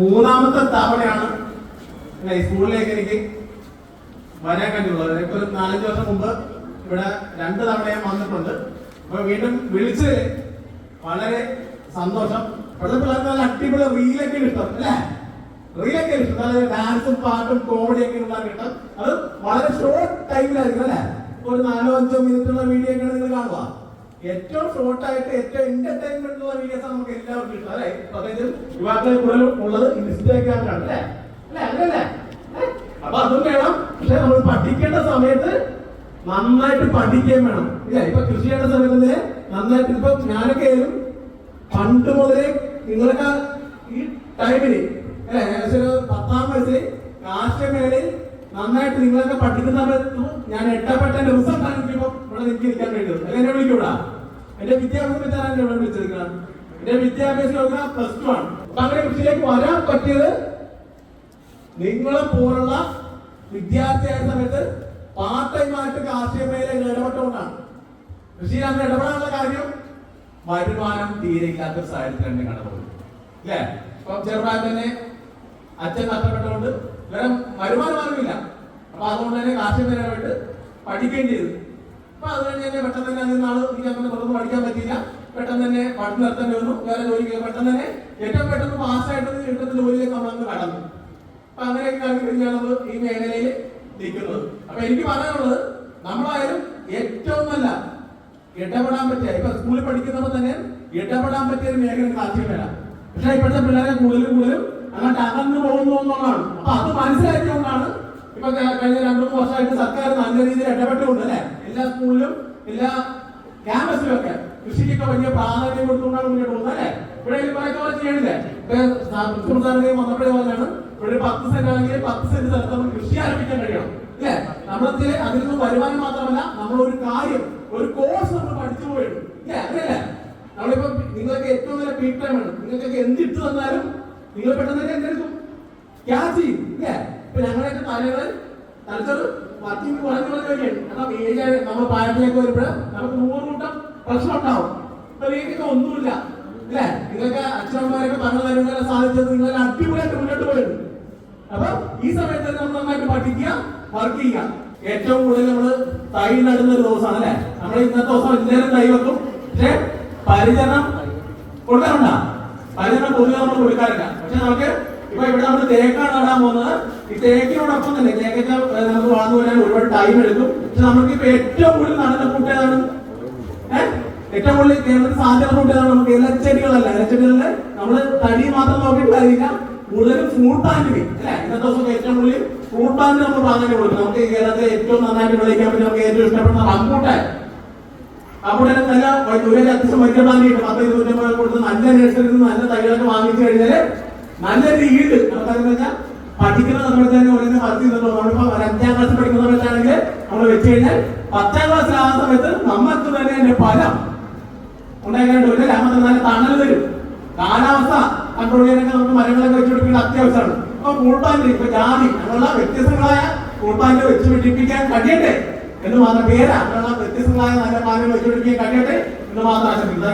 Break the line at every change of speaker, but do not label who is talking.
മൂന്നാമത്തെ തവണയാണ് സ്കൂളിലേക്ക് എനിക്ക് വരാൻ കഴിഞ്ഞുള്ളത് ഇപ്പൊ ഒരു നാലഞ്ച് വർഷം മുമ്പ് ഇവിടെ രണ്ട് തവണ ഞാൻ വന്നിട്ടുണ്ട്. അപ്പൊ വീണ്ടും വിളിച്ച് വളരെ സന്തോഷം. ഇപ്പോഴത്തെ പിള്ളേർക്ക് നല്ല അടിപൊളി റീലൊക്കെ കിട്ടും അല്ലേ? റീലൊക്കെ കിട്ടും. നല്ല ഡാൻസും പാട്ടും കോമഡിയൊക്കെ ഉണ്ടാകും കിട്ടും. അത് വളരെ ഷോർട്ട് ടൈമിലായിരിക്കും അല്ലേ? ഒരു നാലോ അഞ്ചോ മിനിറ്റുള്ള വീഡിയോ ഒക്കെയാണ് നിങ്ങൾ കാണുക. ഏറ്റവും ഷോർട്ട് ആയിട്ട് ഏറ്റവും എന്റർടൈൻമെന്റ് ഉള്ള വീഡിയോസ് നമുക്ക് എല്ലാവർക്കും കിട്ടും അല്ലെ? പ്രത്യേകിച്ച് യുവാക്കളിൽ കൂടുതൽ ഉള്ളത് ഇൻസ്റ്റഗ്രാമിലാണ് അല്ലേ? അല്ലേ? ഏ? അപ്പൊ അതും വേണം. പക്ഷെ നമ്മൾ പഠിക്കേണ്ട സമയത്ത് നന്നായിട്ട് പഠിക്കുകയും വേണം. ഇല്ല? ഇപ്പൊ കൃഷി ചെയ്യേണ്ട സമയത്ത് നന്നായിട്ട് ഇപ്പൊ ഞാനൊക്കെ ആയാലും പണ്ട് മുതലേ നിങ്ങളൊക്കെ ഈ ടൈമിൽ അല്ലെ? ഏകദേശം ഒരു പത്താം വയസ്സിൽ കാർഷികമേഖലയിൽ നന്നായിട്ട് നിങ്ങളൊക്കെ പഠിക്കുന്ന സമയത്ത് ഞാൻ എട്ടപ്പെട്ട റിസൾട്ടാണ് ഇപ്പൊ ഇവിടെ നിൽക്കാൻ വേണ്ടി അല്ലെ എന്നെ വിളിക്കൂടാ? എന്റെ വിദ്യാഭ്യാസം വിചാരം എന്നെ ഇവിടെ വിളിച്ചിരിക്കുന്നത്. എന്റെ വിദ്യാഭ്യാസം നോക്കുക പ്ലസ് ടു ആണ്. അപ്പൊ അങ്ങനെ കൃഷിയിലേക്ക് വരാൻ പറ്റിയത് നിങ്ങളെ പോലുള്ള വിദ്യാർത്ഥിയായ സമയത്ത് പാർട്ട് ടൈം ആയിട്ട് കാർഷിക മേഖലയിൽ ഇടപെട്ടുകൊണ്ടാണ് കൃഷിയിൽ അന്ന് ഇടപെടാനുള്ള കാര്യം വരുമാനം തീരെ ഇല്ലാത്ത ഒരു സാഹചര്യത്തിലാണ് കടന്നുപോയി അല്ലേ? ഇപ്പം ചെറുപ്രായം തന്നെ അച്ഛൻ നഷ്ടപ്പെട്ടുകൊണ്ട് വേറെ വരുമാന മാർഗമില്ല അപ്പൊ അതുകൊണ്ട് തന്നെ കാർഷിക മേഖലയായിട്ട് പഠിക്കേണ്ടി വരും. അപ്പൊ അത് കഴിഞ്ഞ് തന്നെ പെട്ടെന്ന് തന്നെ അതിൽ നാൾ എനിക്ക് അങ്ങനെ പറ്റിയില്ല പെട്ടെന്ന് തന്നെ പഠിത്തം നിർത്തേണ്ടി വന്നു. വേറെ ജോലിക്ക് പെട്ടെന്ന് തന്നെ ഏറ്റവും പെട്ടെന്ന് പാസ്സായിട്ട് കിട്ടുന്ന ജോലിയിലേക്ക് നമ്മൾ അങ്ങ് കടന്നു. അപ്പൊ അങ്ങനെയൊക്കെ കഴിഞ്ഞാണ് ഈ മേഖലയിൽ നിൽക്കുന്നത്. അപ്പൊ എനിക്ക് പറയാനുള്ളത് നമ്മളായാലും ഏറ്റവും നല്ല ഇടപെടാൻ പറ്റിയ ഇപ്പൊ സ്കൂളിൽ പഠിക്കുന്നപ്പോ തന്നെ ഇടപെടാൻ പറ്റിയ ഒരു മേഖല വരാം. പക്ഷെ ഇപ്പോഴത്തെ പിള്ളേരെ കൂടുതലും കൂടുതലും അങ്ങോട്ട് അകന്നു പോകുന്നു എന്നുള്ളതാണ്. അപ്പൊ അത് മനസ്സിലാക്കിയതുകൊണ്ടാണ് ഇപ്പൊ കഴിഞ്ഞ രണ്ടു മൂന്ന് വർഷമായിട്ട് സർക്കാർ നല്ല രീതിയിൽ ഇടപെട്ടുകൊണ്ട് അല്ലെ? എല്ലാ സ്കൂളിലും എല്ലാ ക്യാമ്പസിലും ഒക്കെ കൃഷിക്കൊക്കെ വലിയ പ്രാധാന്യം കൊടുത്തുകൊണ്ടാണ് മുന്നോട്ട് പോകുന്നത് അല്ലെ? ഇവിടെ പറയുന്ന പോലെ ചെയ്യണില്ലേ? സാറിനെ വന്നപ്പോഴേ പോലെയാണ് ഇവിടെ പത്ത് സെന്റ് ആണെങ്കിൽ പത്ത് സെന്റ് സ്ഥലത്ത് നമുക്ക് കൃഷി ആരംഭിക്കാൻ കഴിയണം അല്ലേ? നമ്മളത്തിൽ അതിൽ നിന്ന് വരുമാനം മാത്രമല്ല നമ്മൾ ഒരു കാര്യം ഒരു കോഴ്സ് നമ്മൾ പഠിച്ചു പോയിട്ട് നമ്മളിപ്പോ നിങ്ങൾക്ക് ഏറ്റവും നല്ല പീക്ക് ടൈം ആണ്. നിങ്ങൾക്കൊക്കെ എന്തിട്ട് തന്നാലും നിങ്ങൾ പെട്ടെന്ന് തന്നെ എന്തെടുക്കും ക്യാച്ച് ചെയ്യും അല്ലേ? ഇപ്പൊ ഞങ്ങളുടെയൊക്കെ തലകൾ തലച്ചോറ് വർക്കിംഗ് കുറഞ്ഞു കുറഞ്ഞു വരികയാണ്. കാരണം ഏജ് നമ്മൾ പാരത്തിലേക്ക് വരുമ്പോഴും നമുക്ക് നൂറ് കൂട്ടം പ്രശ്നം ഉണ്ടാവും നിങ്ങൾക്കൊക്കെ ഒന്നുമില്ല. അല്ലേ? നിങ്ങൾക്ക് അച്ഛനമ്മമാരൊക്കെ പറഞ്ഞു തരുന്നതിനെ സാധിച്ചത് നിങ്ങൾ അടിപൊളിയായിട്ട് മുന്നോട്ട് പോയിട്ടുണ്ട്. അപ്പൊ ഈ സമയത്ത് നമ്മൾ നന്നായിട്ട് പഠിക്കുക വർക്ക് ചെയ്യുക. ഏറ്റവും കൂടുതൽ നമ്മൾ തൈ നടുന്ന ഒരു ദിവസമാണ് അല്ലെ? നമ്മൾ ഇന്നത്തെ ദിവസം എല്ലാവരും തൈ വെക്കും. പക്ഷെ പരിചരണം കൊടുക്കാറുണ്ട. പരിചരണം പൊതുവെ നമ്മൾ കൊടുക്കാറില്ല. പക്ഷെ നമുക്ക് ഇപ്പൊ ഇവിടെ നമ്മൾ തേക്കാണ് നടാൻ പോകുന്നത് ഈ തേക്കിനോടൊപ്പം തന്നെ തേക്കൊക്കെ നമുക്ക് വളർന്നു വരാൻ ഒരുപാട് ടൈം എടുക്കും. പക്ഷെ നമുക്ക് ഇപ്പൊ ഏറ്റവും കൂടുതൽ നടന്ന ഏഹ്? ഏറ്റവും കൂടുതൽ കേരളത്തിൽ സാധ്യത കൂട്ടിയതാണ് നമുക്ക്? ഇലച്ചെടികളല്ല ഇലച്ചെടികളിൽ നമ്മൾ തടി മാത്രം നോക്കിയിട്ട് കൂടുതലും ഫ്രൂട്ട് പ്ലാന്റിന് അല്ലെ? ഇന്നത്തെ ദിവസം ഏറ്റവും കൂടുതൽ ഫ്രൂട്ട് പ്ലാന്റിന് നമ്മൾ പ്രാധാന്യം കൊടുക്കും. നമുക്ക് കേരളത്തിൽ ഏറ്റവും നന്നായിട്ട് വിളയിക്കാൻ പറ്റും നമുക്ക് ഏറ്റവും ഇഷ്ടപ്പെടുന്ന റംബൂട്ടാൻ. റംബൂട്ടാൻ നല്ല ഒരു അത്യാവശ്യം വലിയ പ്ലാന്റ് കിട്ടും പത്ത് ഇരുന്നൂറ്റമ്പത് കൊടുത്ത് നല്ല നഴ്സറിയിൽ നല്ല തൈകളൊക്കെ വാങ്ങിച്ചു കഴിഞ്ഞാൽ നല്ല ഈട് നമുക്കതെന്ന് വെച്ചാൽ പഠിക്കുന്ന സമയത്ത് തന്നെ ഓരോന്ന് വളർത്തി നിന്നുള്ളൂ നമ്മളിപ്പോ ഒരു അഞ്ചാം ക്ലാസ് പഠിക്കുന്ന സമയത്താണെങ്കിൽ നമ്മൾ വെച്ച് കഴിഞ്ഞാൽ പത്താം ക്ലാസ്സിലാകുന്ന സമയത്ത് നമുക്ക് തന്നെ ഫലം ഉണ്ടായിക്കൊണ്ട് ഒരു രാമത്തിൽ നല്ല തണൽ വരും. കാലാവസ്ഥ കൺട്രോൾ ചെയ്യാനൊക്കെ നമുക്ക് മരങ്ങളൊക്കെ വെച്ച് പിടിപ്പിക്കുന്നത് അത്യാവശ്യമാണ്. അപ്പൊ കൂട്ടാൻ ഇപ്പൊ ജാതി അങ്ങനെയുള്ള വ്യത്യസ്തങ്ങളായ കൂട്ടാൻ വെച്ച് പിടിപ്പിക്കാൻ കഴിയട്ടെ എന്ന് മാത്രം പേര്. അങ്ങനെയുള്ള വ്യത്യസ്തങ്ങളായ നല്ല പ്ലാനുകൾ വെച്ച് പിടിപ്പിക്കാൻ കഴിയട്ടെ എന്ന് മാത്രം ആശംസിക്കുന്നത്